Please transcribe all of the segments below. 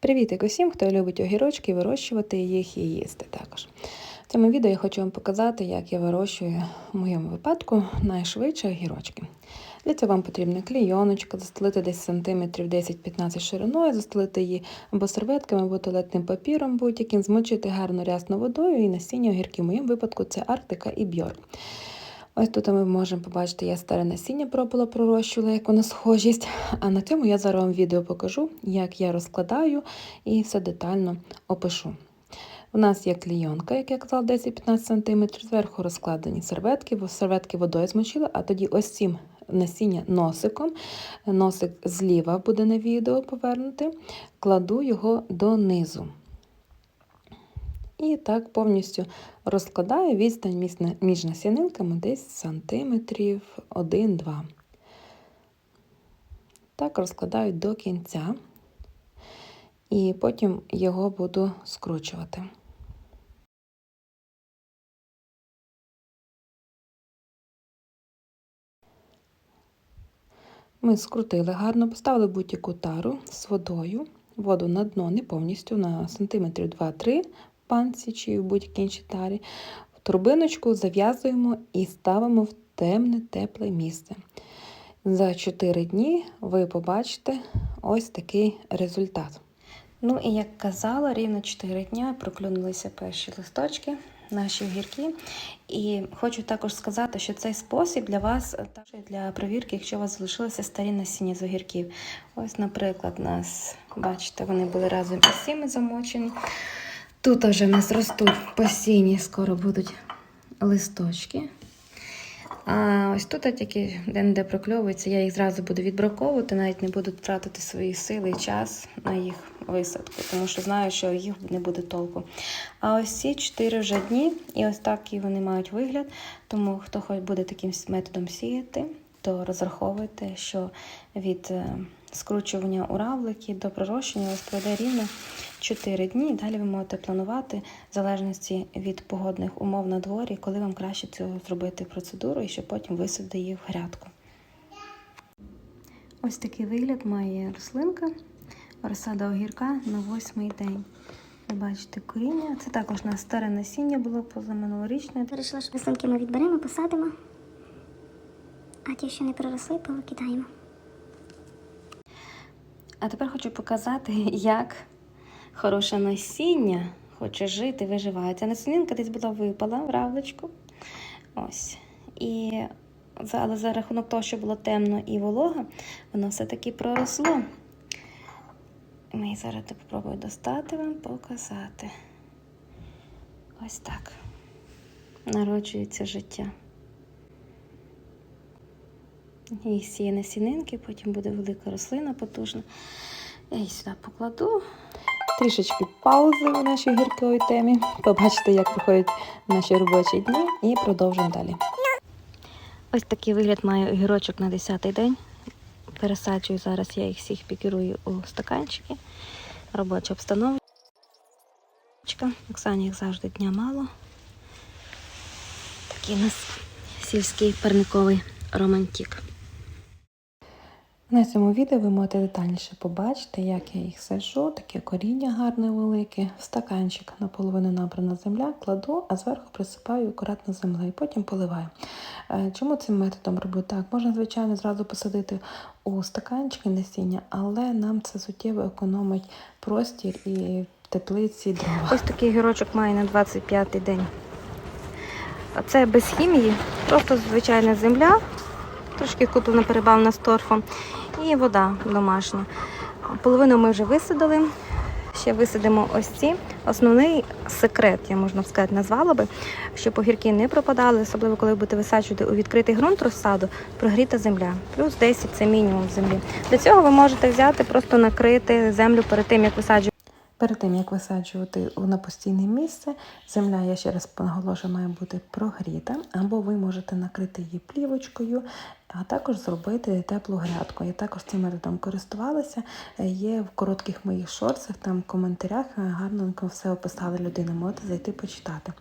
Привіт усім, хто любить огірочки, вирощувати їх і їсти також. В цьому відео я хочу вам показати, як я вирощую в моєму випадку найшвидше огірочки. Для цього вам потрібна клійоночка, застелити десь сантиметрів 10-15 шириною, застелити її або серветками, або туалетним папіром, будь-яким, змочити гарно рясно водою і насіння огірки. В моєму випадку це Арктика і Бьор. Ось тут ми можемо побачити, я старе насіння пробувала пророщувала, як воно схожість. А на цьому я зараз вам відео покажу, як я розкладаю і все детально опишу. У нас є клійонка, як я казала, 10-15 см, зверху розкладені серветки, бо серветки водою змочила, а тоді ось цим насіння носиком. Носик зліва буде на відео повернути, кладу його донизу. І так повністю розкладаю відстань між насінинками десь сантиметрів 1-2. Так розкладаю до кінця, і потім його буду скручувати. Ми скрутили гарно, поставили будь-яку тару з водою, воду на дно не повністю на сантиметрів 2-3 панці чи в будь-якій іншій тарі. Турбиночку зав'язуємо і ставимо в темне, тепле місце. За 4 дні ви побачите ось такий результат. Ну і як казала, рівно 4 дні проклюнулися перші листочки, наші огірки. І хочу також сказати, що цей спосіб для вас також для перевірки, якщо у вас залишилися старі насіння з огірків. Ось, наприклад, нас, бачите, вони були разом із цими замочені. Тут вже в нас ростуть постійні, скоро будуть листочки. А ось тут тільки де-не-де прокльовується, я їх зразу буду відбраковувати, навіть не буду тратити свої сили і час на їх висадку, тому що знаю, що їх не буде толку. А ось ці 4 вже дні, і ось так і вони мають вигляд. Тому хто хоч буде таким методом сіяти, то розраховуйте, що від скручування у равлики до пророщення ось пройде рівно 4 дні. Далі ви можете планувати в залежності від погодних умов на дворі, коли вам краще цього зробити процедуру і щоб потім висадити її в грядку. Ось такий вигляд має рослинка, розсада огірка на восьмий день. Ви бачите коріння. Це також на старе насіння було позаминулорічне. Вирішила, що рослинки ми відберемо, посадимо, а ті, що не проросли, повикидаємо. А тепер хочу показати, як хороше насіння хоче жити, виживає. Ця насінинка десь була випала в равличку. Ось. І але за рахунок того, що було темно і волога, воно все-таки проросло. Ми зараз спробую достати вам, показати. Ось так. Народжується життя. І сіє насінинки, потім буде велика рослина потужна. Я її сюди покладу. Трішечки паузи в нашій гірковій темі. Побачите, як проходять наші робочі дні, і продовжимо далі. Ось такий вигляд має огірочок на 10-й день. Пересаджую зараз, я їх всіх пікірую у стаканчики. Робоча обстановочка. Оксані їх завжди дня мало. Такий у нас сільський парниковий романтик. На цьому відео ви можете детальніше побачити, як я їх саджу, таке коріння гарне велике, в стаканчик наполовину набрана земля, кладу, а зверху присипаю акуратно землею, потім поливаю. Чому цим методом роблю так? Можна, звичайно, зразу посадити у стаканчики насіння, але нам це суттєво економить простір і теплиці дрова. Ось такий гірочок має на 25-й день. Це без хімії, просто звичайна земля. Трошки куплена перебавлена з торфом і вода домашня. Половину ми вже висадили. Ще висадимо ось ці. Основний секрет, я можна сказати, назвала би, щоб огірки не пропадали, особливо коли будете висаджувати у відкритий ґрунт розсаду, прогріта земля. Плюс 10 це мінімум землі. Для цього ви можете взяти, просто накрити землю перед тим, як висаджувати. Перед тим, як висаджувати на постійне місце, земля, я ще раз наголошую, має бути прогріта, або ви можете накрити її плівочкою, а також зробити теплу грядку. Я також цим методом користувалася. Є в коротких моїх шорсах, там в коментарях гарненько все описали людина, можете зайти почитати.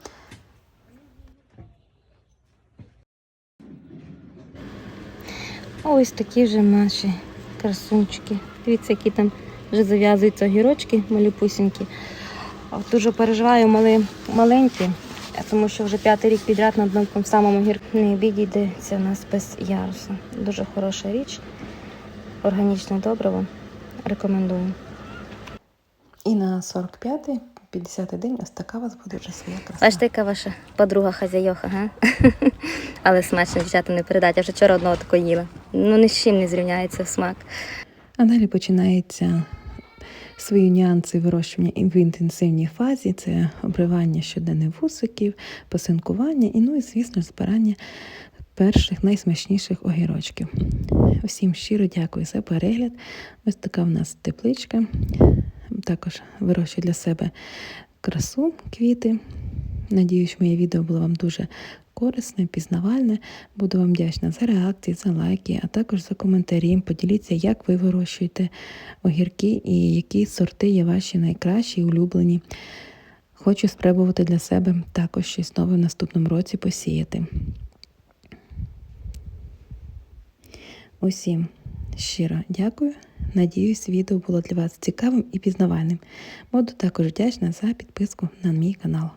Ось такі вже наші красунчики. Дивіться, які там Вже зав'язуються огірочки малюпусінькі. Дуже переживаю мали, маленькі, тому що вже п'ятий рік підряд на одному самому гірку не обійдеться у нас без ярусу. Дуже хороша річ. Органічне добриво. Рекомендую. І на 45-й, 50-й день ось така у вас буде вже своя краса. Бачите, яка ваша подруга хазяйоха, га? Але смачно, дівчата, не передать. Я вже вчора одного такого їла. Ну ні з чим не зрівняється в смак. А далі починається свої нюанси вирощування в інтенсивній фазі. Це обривання щоденних вусиків, посинкування і, ну і, звісно, збирання перших найсмачніших огірочків. Усім щиро дякую за перегляд. Ось така в нас тепличка. Також вирощую для себе красу, квіти. Надіюсь, моє відео було вам дуже корисне, пізнавальне. Буду вам вдячна за реакції, за лайки, а також за коментарі. Поділіться, як ви вирощуєте огірки і які сорти є ваші найкращі і улюблені. Хочу спробувати для себе також щось нове в наступному році посіяти. Усім щиро дякую. Надіюсь, відео було для вас цікавим і пізнавальним. Буду також вдячна за підписку на мій канал.